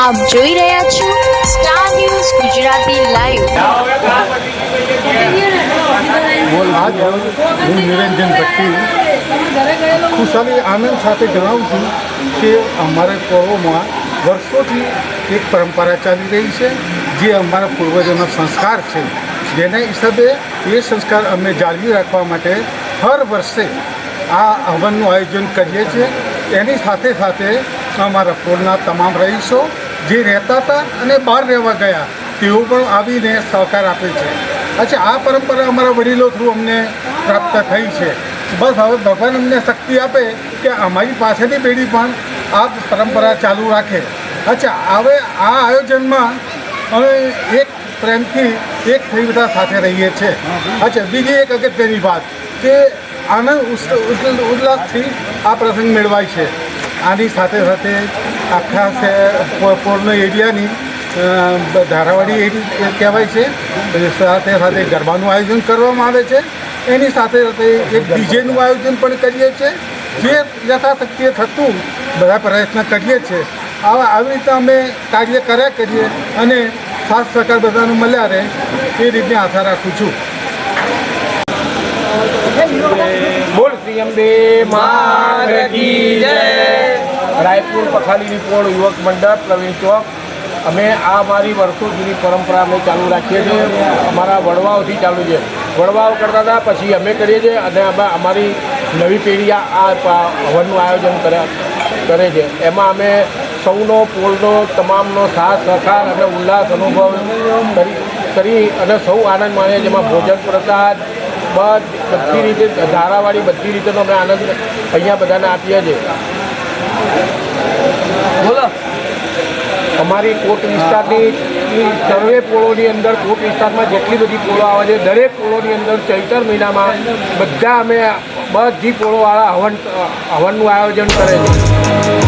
આપ જોઈ રહ્યા છો સ્ટાર ન્યૂઝ ગુજરાતી લાઈવ હું નિરંજન ભટ્ટી. ખુશાલી આનંદ સાથે જણાવું છું કે અમારા પર્વોમાં વર્ષોથી એક પરંપરા ચાલી રહી છે, જે અમારા પૂર્વજોનો સંસ્કાર છે. જેના હિસાબે એ સંસ્કાર અમે જાળવી રાખવા માટે હર વર્ષે આ હવનનું આયોજન કરીએ છીએ. એની સાથે સાથે અમારા પૂરના તમામ રહીશો જે રહેતા હતા અને બહાર રહેવા ગયા, તેઓ પણ આવીને સહકાર આપે છે. અચ્છા, આ પરંપરા અમારા વડીલો થ્રુ અમને પ્રાપ્ત થઈ છે. બસ હવે ભગવાન અમને શક્તિ આપે કે અમારી પાસેની પેઢી પણ આ પરંપરા ચાલુ રાખે. અચ્છા, હવે આ આયોજનમાં અમે એક પ્રેમથી એક થઈ સાથે રહીએ છીએ અચ્છા, બીજી એક અગત્યની વાત કે આનંદ ઉલ્લાસથી આ પ્રસંગ મેળવાય છે. આની સાથે સાથે આખા પોરનો એરિયાની ધારાવાડી કહેવાય છે. સાથે સાથે ગરબાનું આયોજન કરવામાં આવે છે. એની સાથે સાથે એક ડીજેનું આયોજન પણ કરીએ છીએ જે યથાશક્તિએ થતું બધા પ્રયત્ન કરીએ છીએ આવા, આવી રીતે અમે કાર્ય કર્યા કરીએ અને સાથ સહકાર બધાને મળ્યા રહે એ રીતની આશા રાખું છું. બોલ સીએમ બે જય રાયપુર પખાલીની પોળ યુવક મંડળ, પ્રવીણ ચોક. અમે આ અમારી વર્ષો જૂની પરંપરા અમે ચાલુ રાખીએ છીએ. અમારા વડવાઓથી ચાલુ છે. વડવાઓ કરતા હતા, પછી અમે કરીએ છીએ અને અમે અમારી નવી પેઢી આ હવનનું આયોજન કર્યા કરે છે. એમાં અમે સૌનો પોળનો તમામનો સાથ, સહકાર અને ઉલ્લાસ અનુભવ કરી કરી અને સૌ આનંદ માણીએ જેમાં ભોજન, પ્રસાદ બધી રીતે ધારાવાળી બધી રીતેનો અમે આનંદ અહીંયા બધાને આપીએ છીએ. બોલો. અમારી કોટ વિસ્તારની સર્વે પોળોની અંદર કોટ વિસ્તારમાં જેટલી બધી પોળો આવે છે, દરેક પોળોની અંદર ચૈતર મહિનામાં બધા અમે બધી પોળોવાળા હવન હવનનું આયોજન કરે છે.